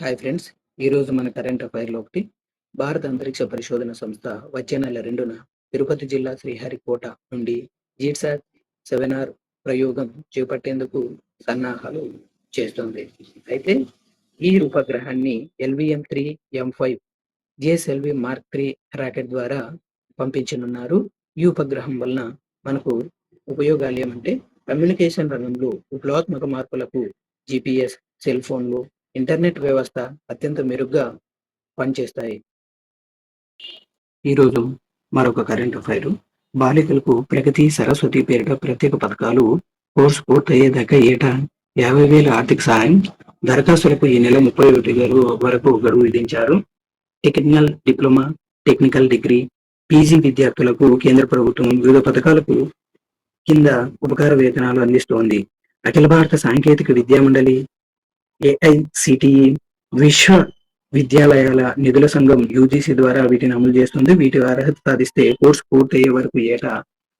Hi friends ఈరోజు మన current అఫైర్లో ఒకటి భారత అంతరిక్ష పరిశోధన సంస్థ వచ్చే నెల రెండున తిరుపతి జిల్లా శ్రీహరికోట నుండి జీట్సాట్ సెవెన్ ఆర్ ప్రయోగం చేపట్టేందుకు సన్నాహాలు చేస్తుంది. అయితే ఈ ఉపగ్రహాన్ని LVM three M five GSLV mark three rocket ద్వారా పంపించనున్నారు. ఈ ఉపగ్రహం వలన మనకు ఉపయోగాలు ఏమంటే కమ్యూనికేషన్ రంగంలో విప్లవాత్మక మార్పులకు జిపిఎస్ సెల్ ఫోన్లు ఇంటర్నెట్ వ్యవస్థ అత్యంత మెరుగ్గా పనిచేస్తాయి. ఈరోజు మరొక కరెంట్ అఫైర్. బాలికలకు ప్రగతి సరస్వతి పేరిట ప్రత్యేక పథకాలు కోర్సు పూర్తయ్యేదాకా ఏటా యాభై వేల ఆర్థిక సహాయం దరఖాస్తులకు ఈ నెల ముప్పై ఒకటి వరకు గడువు విధించారు. Technical diploma technical degree PG విద్యార్థులకు కేంద్ర ప్రభుత్వం వివిధ పథకాలకు కింద ఉపకార వేతనాలు అందిస్తోంది. అఖిల భారత సాంకేతిక విద్యామండలి ఏఐసిటిఈ విశ్వ విద్యాలయాల నిధుల సంఘం యూజీసీ ద్వారా వీటిని అమలు చేస్తుంది. వీటి అర్హత సాధిస్తే కోర్సు పూర్తయ్యే వరకు ఏటా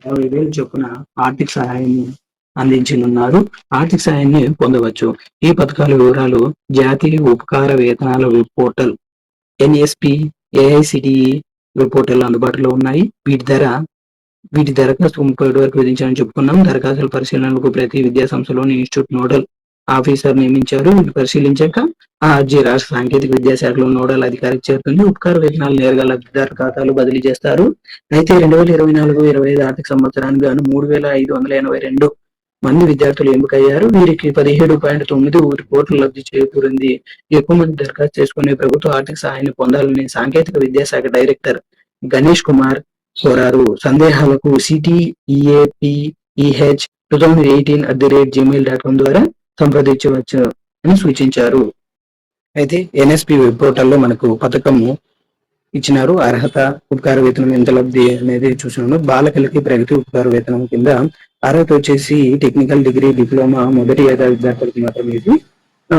యాభై వేలు చొప్పున ఆర్థిక సహాయం అందించనున్నారు. ఆర్థిక సహాయాన్ని పొందవచ్చు. ఈ పథకాల వివరాలు జాతీయ ఉపకార వేతనాల web portal NSP AICTE web portal అందుబాటులో ఉన్నాయి. వీటి ధర వీటి దరఖాస్తు ముప్పై వరకు విధించాలని చెప్పుకున్నాం. దరఖాస్తుల పరిశీలనకు ప్రతి విద్యా సంస్థలోని ఇన్స్టిట్యూట్ నోడల్ ఆఫీసర్ నియమించారు. వీటిని పరిశీలించాక ఆ అర్జీ రాష్ట్ర సాంకేతిక విద్యాశాఖలో నోడల్ అధికారికి చేరుతుంది. ఉపకార వేతనాలు నేరుగా లబ్ధిదారు ఖాతాలు బదిలీ చేస్తారు. అయితే రెండు వేల ఇరవై నాలుగు ఇరవై ఐదు ఆర్థిక సంవత్సరానికి గాను మూడు వేల ఐదు వందల ఎనభై రెండు మంది విద్యార్థులు ఎంపికయ్యారు. వీరికి పదిహేడు పాయింట్ తొమ్మిది కోట్లు లబ్ధి చేకూరింది. ఎక్కువ మంది దరఖాస్తు చేసుకునే ప్రభుత్వ ఆర్థిక సహాయాన్ని పొందాలని సాంకేతిక విద్యాశాఖ డైరెక్టర్ గణేష్ కుమార్ కోరారు. సందేహాలకు CTEAPEH two thousand eighteen at the rate Gmail dot com ద్వారా సంప్రదించవచ్చు అని సూచించారు. అయితే ఎన్ఎస్పి వెబ్ పోర్టల్లో మనకు పథకము ఇచ్చినారు. అర్హత ఉపకార వేతనం ఎంత లబ్ధి అనేది చూసినాను. బాలకలకి ప్రగతి ఉపకార వేతనం కింద అర్హత వచ్చేసి టెక్నికల్ డిగ్రీ డిప్లొమా మొదటి ఏదా విద్యార్థులకు మాత్రమే ఇది. ఆ,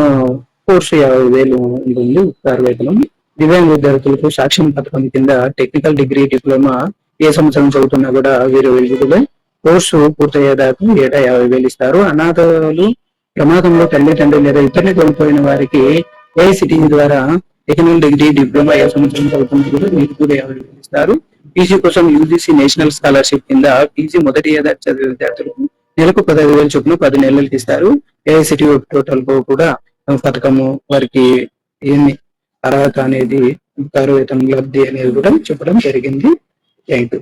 కోర్సు యాభై వేలు ఉంటుంది ఉపకార వేతనం. దివ్యాంగ విద్యార్థులకు సాక్ష్యం పథకం కింద టెక్నికల్ డిగ్రీ డిప్లొమా ఏ సంవత్సరం చదువుతున్నా కూడా వీరు ఎలిజిబుల్. కోర్సు పూర్తయ్యేదాకా ఏటా యాభై వేలు ఇస్తారు. అనాథలు ప్రమాదంలో తల్లి లేదా ఇద్దరిని కోల్పోయిన వారికి ఏఐసిటి ద్వారా టెక్నికల్ డిగ్రీ డిప్లొమా ఏ సంవత్సరం చదువుతున్నా కూడా కూడా ఇస్తారు పీజీ కోసం యూజీసీ నేషనల్ స్కాలర్షిప్ కింద పీజీ మొదటి ఏదా చదివే విద్యార్థులకు నెలకు పదహైదు వేల చొప్పున పది నెలలకి ఇస్తారు. ఏఐసిటి టోటల్ కూడా పథకము వారికి ఏమి అర్హత అనేది కారు వేతనం లబ్ధి అనేది కూడా చెప్పడం జరిగింది. Thank you.